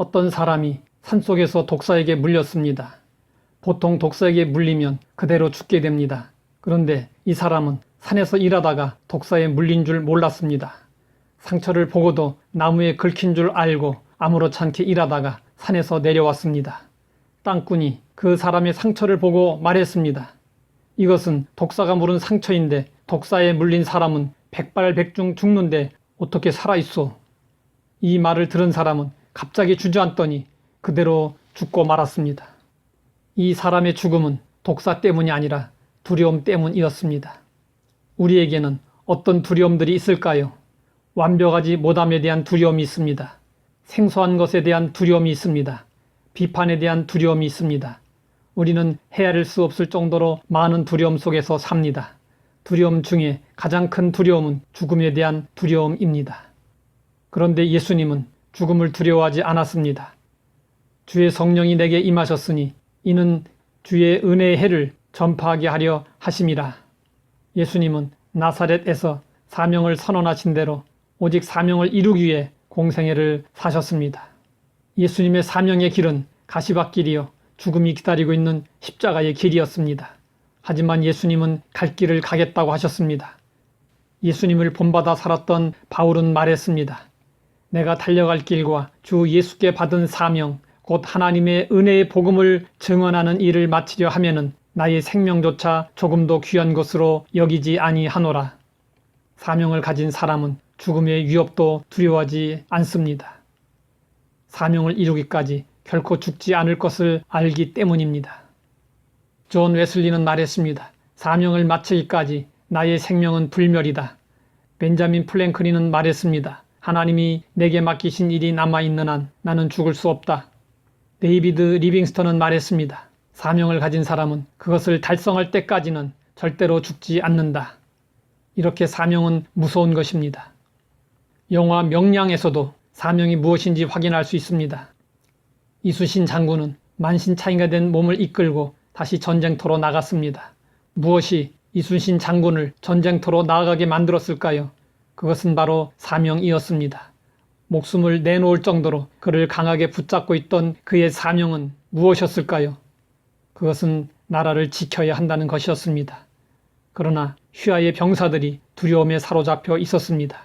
어떤 사람이 산속에서 독사에게 물렸습니다. 보통 독사에게 물리면 그대로 죽게 됩니다. 그런데 이 사람은 산에서 일하다가 독사에 물린 줄 몰랐습니다. 상처를 보고도 나무에 긁힌 줄 알고 아무렇지 않게 일하다가 산에서 내려왔습니다. 땅꾼이 그 사람의 상처를 보고 말했습니다. 이것은 독사가 물은 상처인데 독사에 물린 사람은 백발백중 죽는데 어떻게 살아있어? 이 말을 들은 사람은 갑자기 주저앉더니 그대로 죽고 말았습니다. 이 사람의 죽음은 독사 때문이 아니라 두려움 때문이었습니다. 우리에게는 어떤 두려움들이 있을까요? 완벽하지 못함에 대한 두려움이 있습니다. 생소한 것에 대한 두려움이 있습니다. 비판에 대한 두려움이 있습니다. 우리는 헤아릴 수 없을 정도로 많은 두려움 속에서 삽니다. 두려움 중에 가장 큰 두려움은 죽음에 대한 두려움입니다. 그런데 예수님은 죽음을 두려워하지 않았습니다. 주의 성령이 내게 임하셨으니 이는 주의 은혜의 해를 전파하게 하려 하심이라. 예수님은 나사렛에서 사명을 선언하신 대로 오직 사명을 이루기 위해 공생애를 사셨습니다. 예수님의 사명의 길은 가시밭길이요 죽음이 기다리고 있는 십자가의 길이었습니다. 하지만 예수님은 갈 길을 가겠다고 하셨습니다. 예수님을 본받아 살았던 바울은 말했습니다. 내가 달려갈 길과 주 예수께 받은 사명, 곧 하나님의 은혜의 복음을 증언하는 일을 마치려 하면은 나의 생명조차 조금도 귀한 것으로 여기지 아니하노라. 사명을 가진 사람은 죽음의 위협도 두려워하지 않습니다. 사명을 이루기까지 결코 죽지 않을 것을 알기 때문입니다. 존 웨슬리는 말했습니다. 사명을 마치기까지 나의 생명은 불멸이다. 벤자민 플랭클린은 말했습니다. 하나님이 내게 맡기신 일이 남아있는 한 나는 죽을 수 없다. 데이비드 리빙스턴은 말했습니다. 사명을 가진 사람은 그것을 달성할 때까지는 절대로 죽지 않는다. 이렇게 사명은 무서운 것입니다. 영화 명량에서도 사명이 무엇인지 확인할 수 있습니다. 이수신 장군은 만신창이가 된 몸을 이끌고 다시 전쟁터로 나갔습니다. 무엇이 이순신 장군을 전쟁터로 나아가게 만들었을까요? 그것은 바로 사명이었습니다. 목숨을 내놓을 정도로 그를 강하게 붙잡고 있던 그의 사명은 무엇이었을까요? 그것은 나라를 지켜야 한다는 것이었습니다. 그러나 휘하의 병사들이 두려움에 사로잡혀 있었습니다.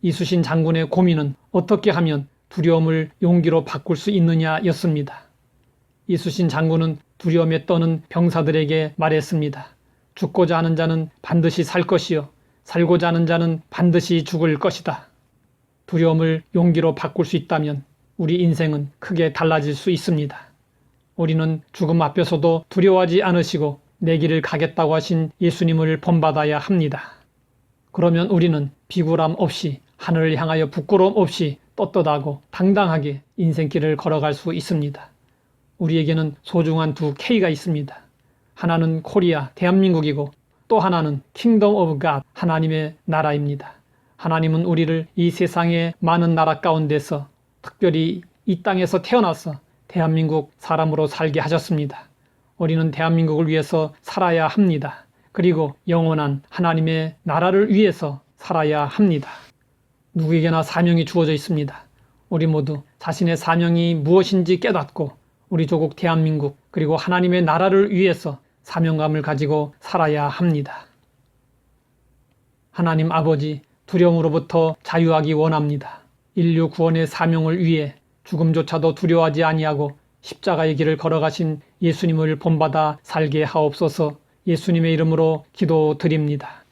이수신 장군의 고민은 어떻게 하면 두려움을 용기로 바꿀 수 있느냐였습니다. 이수신 장군은 두려움에 떠는 병사들에게 말했습니다. 죽고자 하는 자는 반드시 살 것이요. 살고자 하는 자는 반드시 죽을 것이다. 두려움을 용기로 바꿀 수 있다면 우리 인생은 크게 달라질 수 있습니다. 우리는 죽음 앞에서도 두려워하지 않으시고 내 길을 가겠다고 하신 예수님을 본받아야 합니다. 그러면 우리는 비굴함 없이 하늘을 향하여 부끄러움 없이 떳떳하고 당당하게 인생길을 걸어갈 수 있습니다. 우리에게는 소중한 두 K가 있습니다. 하나는 코리아, 대한민국이고 또 하나는 킹덤 오브 갓, 하나님의 나라입니다. 하나님은 우리를 이 세상의 많은 나라 가운데서 특별히 이 땅에서 태어나서 대한민국 사람으로 살게 하셨습니다. 우리는 대한민국을 위해서 살아야 합니다. 그리고 영원한 하나님의 나라를 위해서 살아야 합니다. 누구에게나 사명이 주어져 있습니다. 우리 모두 자신의 사명이 무엇인지 깨닫고 우리 조국 대한민국 그리고 하나님의 나라를 위해서 사명감을 가지고 살아야 합니다. 하나님 아버지 두려움으로부터 자유하기 원합니다. 인류 구원의 사명을 위해 죽음조차도 두려워하지 아니하고 십자가의 길을 걸어가신 예수님을 본받아 살게 하옵소서 예수님의 이름으로 기도드립니다.